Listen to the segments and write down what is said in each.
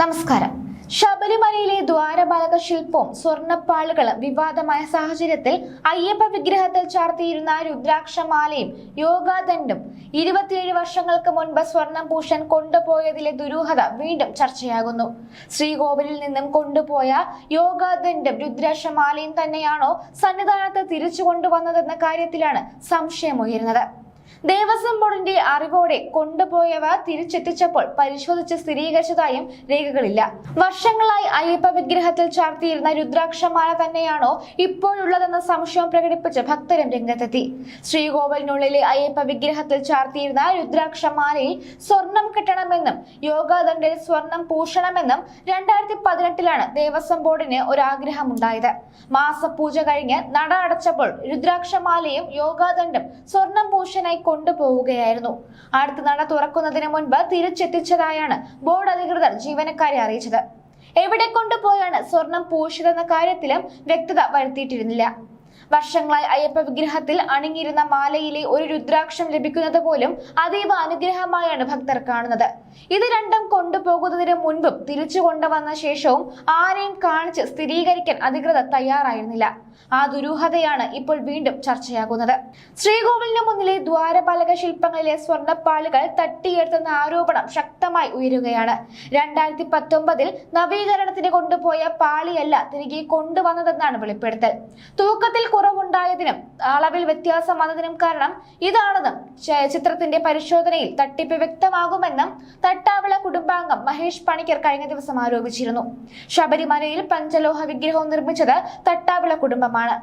നമസ്കാരം. ശബരിമലയിലെ ദ്വാരപാലക ശില്പവും സ്വർണപ്പാളുകളും വിവാദമായ സാഹചര്യത്തിൽ അയ്യപ്പ വിഗ്രഹത്തിൽ ചാർത്തിയിരുന്ന രുദ്രാക്ഷമാലയും യോഗാദണ്ഡും ഇരുപത്തിയേഴ് വർഷങ്ങൾക്ക് മുൻപ് സ്വർണം പൂഷൻ കൊണ്ടുപോയതിലെ ദുരൂഹത വീണ്ടും ചർച്ചയാകുന്നു. ശ്രീകോവിലിൽ നിന്നും കൊണ്ടുപോയ യോഗാദണ്ഡും രുദ്രാക്ഷമാലയും തന്നെയാണോ സന്നിധാനത്ത് തിരിച്ചു കൊണ്ടുവന്നതെന്ന കാര്യത്തിലാണ് സംശയമുയരുന്നത്. ദേവസ്വം ബോർഡിന്റെ അറിവോടെ കൊണ്ടുപോയവ തിരിച്ചെത്തിച്ചപ്പോൾ പരിശോധിച്ച് സ്ഥിരീകരിച്ചതായും രേഖകളില്ല. വർഷങ്ങളായി അയ്യപ്പ വിഗ്രഹത്തിൽ ചാർത്തിയിരുന്ന രുദ്രാക്ഷമാല തന്നെയാണോ ഇപ്പോഴുള്ളതെന്ന സംശയം പ്രകടിപ്പിച്ച് ഭക്തരും രംഗത്തെത്തി. ശ്രീകോവിലിനുള്ളിലെ അയ്യപ്പ വിഗ്രഹത്തിൽ ചാർത്തിയിരുന്ന രുദ്രാക്ഷമാലയിൽ സ്വർണം കിട്ടണമെന്നും യോഗാദണ്ഡിൽ സ്വർണം പൂശണമെന്നും രണ്ടായിരത്തി പതിനെട്ടിലാണ് ദേവസ്വം ബോർഡിന് ഒരാഗ്രഹമുണ്ടായത്. മാസപൂജ കഴിഞ്ഞ് നട അടച്ചപ്പോൾ രുദ്രാക്ഷമാലയും യോഗാദണ്ഡും സ്വർണം പൂശനായി കൊണ്ടുപോവുകയായിരുന്നു. അടുത്ത നട തുറക്കുന്നതിന് മുൻപ് തിരിച്ചെത്തിച്ചതായാണ് ബോർഡ് അധികൃതർ ജീവനക്കാരെ അറിയിച്ചത്. എവിടെ കൊണ്ടുപോയാണ് സ്വർണം പൂശിതെന്ന കാര്യത്തിലും വ്യക്തത വരുത്തിയിട്ടിരുന്നില്ല. വർഷങ്ങളായി അയ്യപ്പ വിഗ്രഹത്തിൽ അണിഞ്ഞിരുന്ന മാലയിലെ ഒരു രുദ്രാക്ഷം ലഭിക്കുന്നത് പോലും അതീവ അനുഗ്രഹമായാണ് ഭക്തർ കാണുന്നത്. ഇത് രണ്ടും കൊണ്ടുപോകുന്നതിന് മുൻപും തിരിച്ചു കൊണ്ടുവന്ന ശേഷവും ആരെയും കാണിച്ച് സ്ഥിരീകരിക്കാൻ അധികൃതർ തയ്യാറായിരുന്നില്ല. ആ ദുരൂഹതയാണ് ഇപ്പോൾ വീണ്ടും ചർച്ചയാകുന്നത്. ശ്രീകോവിലിന് മുന്നിലെ ദ്വാരപാലക ശില്പങ്ങളിലെ സ്വർണപ്പാളുകൾ തട്ടിയെടുത്തെന്ന ആരോപണം ശക്തമായി ഉയരുകയാണ്. രണ്ടായിരത്തി പത്തൊമ്പതിൽ നവീകരണത്തിന് കൊണ്ടുപോയ പാളിയല്ല തിരികെ കൊണ്ടുവന്നതെന്നാണ് വെളിപ്പെടുത്തൽ. തൂക്കത്തിൽ കുറവുണ്ടായതിനും അളവിൽ വ്യത്യാസം വന്നതിനും കാരണം ഇതാണെന്നും ചിത്രത്തിന്റെ പരിശോധനയിൽ തട്ടിപ്പ് വ്യക്തമാകുമെന്നും തട്ടാവിള കുടുംബാംഗം മഹേഷ് പണിക്കർ കഴിഞ്ഞ ദിവസം ആരോപിച്ചിരുന്നു. ശബരിമലയിൽ പഞ്ചലോഹ വിഗ്രഹം നിർമ്മിച്ചത് തട്ടാവിള കുടുംബമാണ്.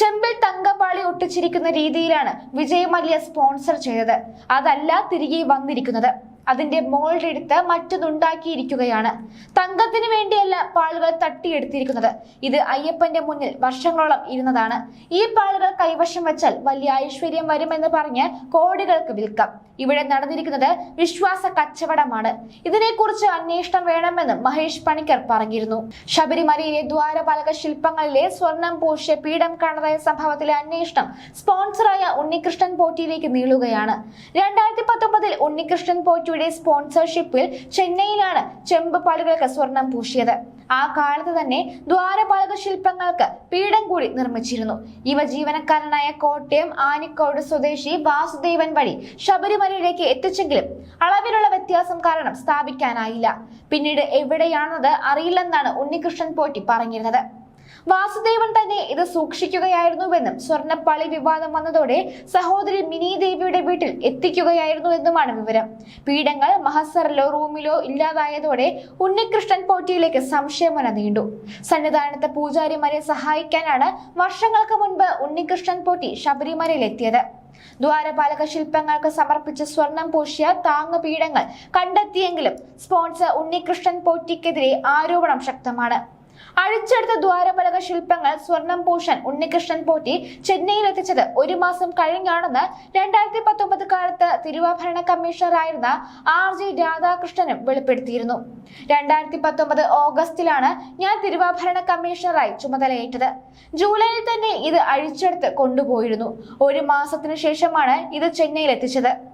ചെമ്പിൽ തങ്കപ്പാളി ഒട്ടിച്ചിരിക്കുന്ന രീതിയിലാണ് വിജയ് മല്യ സ്പോൺസർ ചെയ്തത്. അതല്ല തിരികെ വന്നിരിക്കുന്നത്. അതിന്റെ മോൾഡ് എടുത്ത് മറ്റൊന്നുണ്ടാക്കിയിരിക്കുകയാണ്. തങ്കത്തിന് വേണ്ടിയല്ല പാളുകൾ തട്ടിയെടുത്തിരിക്കുന്നത്. ഇത് അയ്യപ്പന്റെ മുന്നിൽ വർഷങ്ങളോളം ഇരുന്നതാണ്. ഈ പാളുകൾ കൈവശം വെച്ചാൽ വലിയ ഐശ്വര്യം വരുമെന്ന് പറഞ്ഞ് കോടികൾക്ക് വിൽക്കാം. ഇവിടെ നടന്നിരിക്കുന്നത് വിശ്വാസ കച്ചവടമാണ്. ഇതിനെക്കുറിച്ച് അന്വേഷണം വേണമെന്ന് മഹേഷ് പണിക്കർ പറഞ്ഞിരുന്നു. ശബരിമലയിലെ ദ്വാരപാലക ശില്പങ്ങളിലെ സ്വർണം പൂശിയ പീഠം കാണാതായ സംഭവത്തിലെ അന്വേഷണം സ്പോൺസറായ ഉണ്ണികൃഷ്ണൻ പോറ്റിയിലേക്ക് നീളുകയാണ്. രണ്ടായിരത്തി പത്തൊമ്പതിൽ ഉണ്ണികൃഷ്ണൻ പോറ്റിയുടെ സ്പോൺസർഷിപ്പിൽ ചെന്നൈയിലാണ് ചെമ്പ് പാലുകൾക്ക് സ്വർണം പൂശിയത്. ആ കാലത്ത് തന്നെ ദ്വാരപാലക ശില്പങ്ങൾക്ക് പീഠം കൂടി നിർമ്മിച്ചിരുന്നു. ഇവ ജീവനക്കാരനായ കോട്ടയം ആനിക്കോട് സ്വദേശി വാസുദേവൻ വഴി ശബരിമലയിലേക്ക് എത്തിച്ചെങ്കിലും അളവിലുള്ള വ്യത്യാസം കാരണം സ്ഥാപിക്കാനായില്ല. പിന്നീട് എവിടെയാണെന്നത് അറിയില്ലെന്നാണ് ഉണ്ണികൃഷ്ണൻ പോറ്റി പറഞ്ഞിരുന്നത്. വാസുദേവൻ തന്നെ ഇത് സൂക്ഷിക്കുകയായിരുന്നുവെന്നും സ്വർണപ്പാളി വിവാദം വന്നതോടെ സഹോദരി മിനി ദേവിയുടെ വീട്ടിൽ എത്തിക്കുകയായിരുന്നു എന്നുമാണ് വിവരം. പീഠങ്ങൾ മഹസറിലോ റൂമിലോ ഇല്ലാതായതോടെ ഉണ്ണികൃഷ്ണൻ പോറ്റിയിലേക്ക് സംശയമന നീണ്ടു. സന്നിധാനത്തെ പൂജാരിമാരെ സഹായിക്കാനാണ് വർഷങ്ങൾക്ക് മുൻപ് ഉണ്ണികൃഷ്ണൻ പോറ്റി ശബരിമലയിൽ എത്തിയത് ദ്വാരപാലക ശില്പങ്ങൾക്ക് സമർപ്പിച്ച സ്വർണം പൂശിയ താങ്ങുപീഠങ്ങൾ കണ്ടെത്തിയെങ്കിലും സ്പോൺസർ ഉണ്ണികൃഷ്ണൻ പോറ്റിക്കെതിരെ ആരോപണം ശക്തമാണ്. അഴിച്ചെടുത്ത ദ്വാരപലക ശില്പങ്ങൾ സ്വർണം പൂഷൻ ഉണ്ണികൃഷ്ണൻ പോറ്റി ചെന്നൈയിൽ എത്തിച്ചത് ഒരു മാസം കഴിഞ്ഞാണെന്ന് രണ്ടായിരത്തി പത്തൊമ്പത് കാലത്ത് തിരുവാഭരണ കമ്മീഷണറായിരുന്ന ആർ ജി രാധാകൃഷ്ണനും വെളിപ്പെടുത്തിയിരുന്നു. രണ്ടായിരത്തി പത്തൊമ്പത് ഓഗസ്റ്റിലാണ് ഞാൻ തിരുവാഭരണ കമ്മീഷണറായി ചുമതലയേറ്റത്. ജൂലൈയിൽ തന്നെ ഇത് അഴിച്ചെടുത്ത് കൊണ്ടുപോയിരുന്നു. ഒരു മാസത്തിനു ശേഷമാണ് ഇത് ചെന്നൈയിൽ എത്തിച്ചത്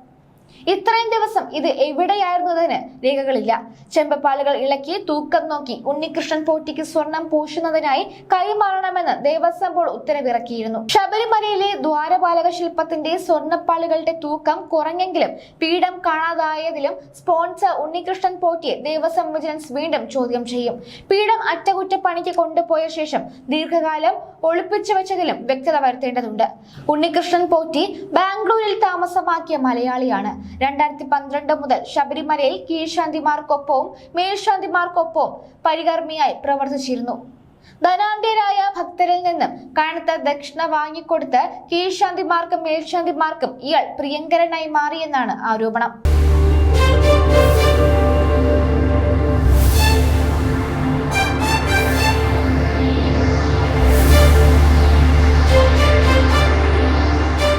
ഇത്രയും ദിവസം ഇത് എവിടെയായിരുന്നതിന് രേഖകളില്ല. ചെമ്പപ്പാലുകൾ ഇളക്കി തൂക്കം നോക്കി ഉണ്ണികൃഷ്ണൻ പോറ്റിക്ക് സ്വർണം പൂശുന്നതിനായി കൈമാറണമെന്ന് ദേവസ്വം ബോർഡ് ഉത്തരവിറക്കിയിരുന്നു. ശബരിമലയിലെ ദ്വാരപാലക ശില്പത്തിന്റെ സ്വർണപ്പാളുകളുടെ തൂക്കം കുറഞ്ഞെങ്കിലും പീഠം കാണാതായതിലും സ്പോൺസർ ഉണ്ണികൃഷ്ണൻ പോറ്റിയെ ദേവസ്വം വിജിലൻസ് വീണ്ടും ചോദ്യം ചെയ്യും. പീഠം അറ്റകുറ്റപ്പണിക്ക് കൊണ്ടുപോയ ശേഷം ദീർഘകാലം ഒളിപ്പിച്ചു വെച്ചതിലും വ്യക്തത വരുത്തേണ്ടതുണ്ട്. ഉണ്ണികൃഷ്ണൻ പോറ്റി ബാംഗ്ലൂരിൽ താമസമാക്കിയ മലയാളിയാണ്. രണ്ടായിരത്തി പന്ത്രണ്ട് മുതൽ ശബരിമലയിൽ കീഴ്ശാന്തിമാർക്കൊപ്പവും മേൽശാന്തിമാർക്കൊപ്പവും പരികർമ്മിയായി പ്രവർത്തിച്ചിരുന്നു. ധനാഢ്യരായ ഭക്തരിൽ നിന്നും കനത്ത ദക്ഷിണ വാങ്ങിക്കൊടുത്ത് കീഴ്ശാന്തിമാർക്കും മേൽശാന്തിമാർക്കും ഇയാൾ പ്രിയങ്കരനായി മാറിയെന്നാണ് ആരോപണം.